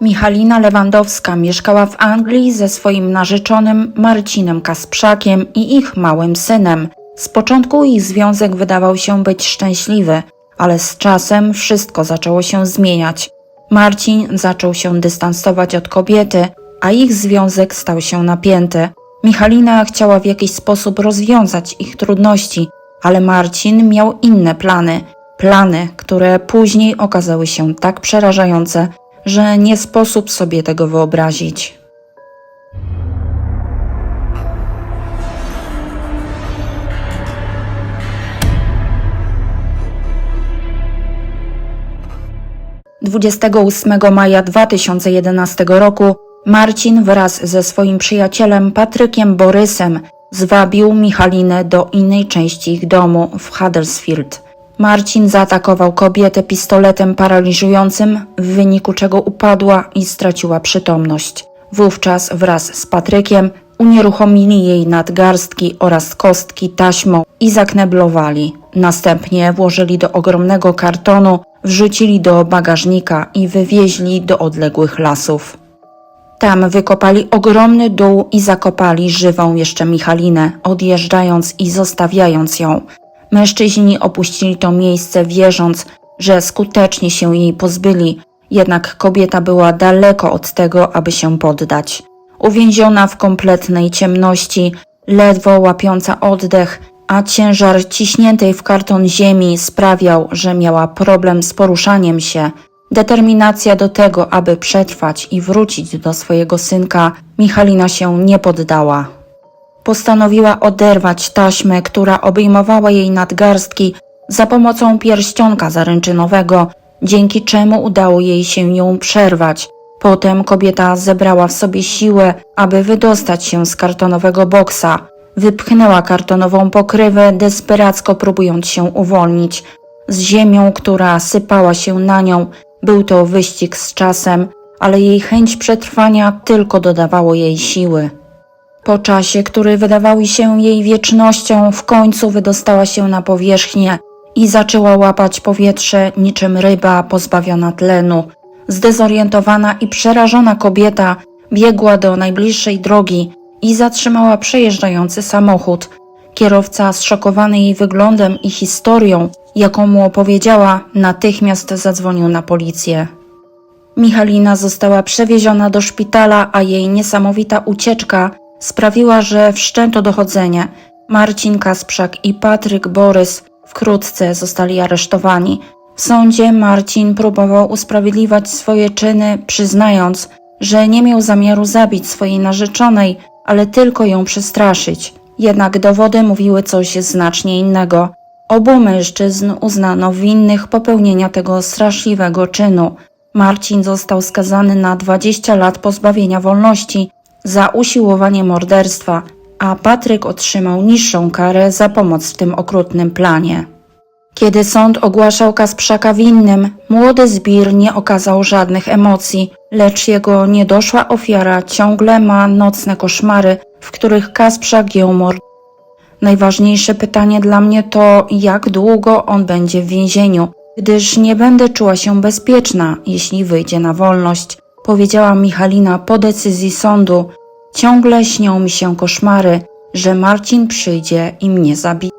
Michalina Lewandowska mieszkała w Anglii ze swoim narzeczonym Marcinem Kasprzakiem i ich małym synem. Z początku ich związek wydawał się być szczęśliwy, ale z czasem wszystko zaczęło się zmieniać. Marcin zaczął się dystansować od kobiety, a ich związek stał się napięty. Michalina chciała w jakiś sposób rozwiązać ich trudności, ale Marcin miał inne plany. Plany, które później okazały się tak przerażające, że nie sposób sobie tego wyobrazić. Dwudziestego 28 maja 2011 roku Marcin wraz ze swoim przyjacielem Patrykiem Borysem zwabił Michalinę do innej części ich domu w Huddersfield. Marcin zaatakował kobietę pistoletem paraliżującym, w wyniku czego upadła i straciła przytomność. Wówczas wraz z Patrykiem unieruchomili jej nadgarstki oraz kostki taśmą i zakneblowali. Następnie włożyli do ogromnego kartonu, wrzucili do bagażnika i wywieźli do odległych lasów. Tam wykopali ogromny dół i zakopali żywą jeszcze Michalinę, odjeżdżając i zostawiając ją. Mężczyźni opuścili to miejsce, wierząc, że skutecznie się jej pozbyli, jednak kobieta była daleko od tego, aby się poddać. Uwięziona w kompletnej ciemności, ledwo łapiąca oddech, a ciężar ciśniętej w karton ziemi sprawiał, że miała problem z poruszaniem się. Determinacja do tego, aby przetrwać i wrócić do swojego synka, Michalina się nie poddała. Postanowiła oderwać taśmę, która obejmowała jej nadgarstki za pomocą pierścionka zaręczynowego, dzięki czemu udało jej się ją przerwać. Potem kobieta zebrała w sobie siłę, aby wydostać się z kartonowego boksa. Wypchnęła kartonową pokrywę, desperacko próbując się uwolnić. Z ziemią, która sypała się na nią, był to wyścig z czasem, ale jej chęć przetrwania tylko dodawało jej siły. Po czasie, który wydawał się jej wiecznością, w końcu wydostała się na powierzchnię i zaczęła łapać powietrze niczym ryba pozbawiona tlenu. Zdezorientowana i przerażona kobieta biegła do najbliższej drogi i zatrzymała przejeżdżający samochód. Kierowca, zszokowany jej wyglądem i historią, jaką mu opowiedziała, natychmiast zadzwonił na policję. Michalina została przewieziona do szpitala, a jej niesamowita ucieczka sprawiła, że wszczęto dochodzenie. Marcin Kasprzak i Patryk Borys wkrótce zostali aresztowani. W sądzie Marcin próbował usprawiedliwiać swoje czyny, przyznając, że nie miał zamiaru zabić swojej narzeczonej, ale tylko ją przestraszyć. Jednak dowody mówiły coś znacznie innego. Obu mężczyzn uznano winnych popełnienia tego straszliwego czynu. Marcin został skazany na 20 lat pozbawienia wolności za usiłowanie morderstwa, a Patryk otrzymał niższą karę za pomoc w tym okrutnym planie. Kiedy sąd ogłaszał Kasprzaka winnym, młody Zbir nie okazał żadnych emocji, lecz jego niedoszła ofiara ciągle ma nocne koszmary, w których Kasprzak ją mordował. Najważniejsze pytanie dla mnie to, jak długo on będzie w więzieniu, gdyż nie będę czuła się bezpieczna, jeśli wyjdzie na wolność, powiedziała Michalina po decyzji sądu. Ciągle śnią mi się koszmary, że Marcin przyjdzie i mnie zabije.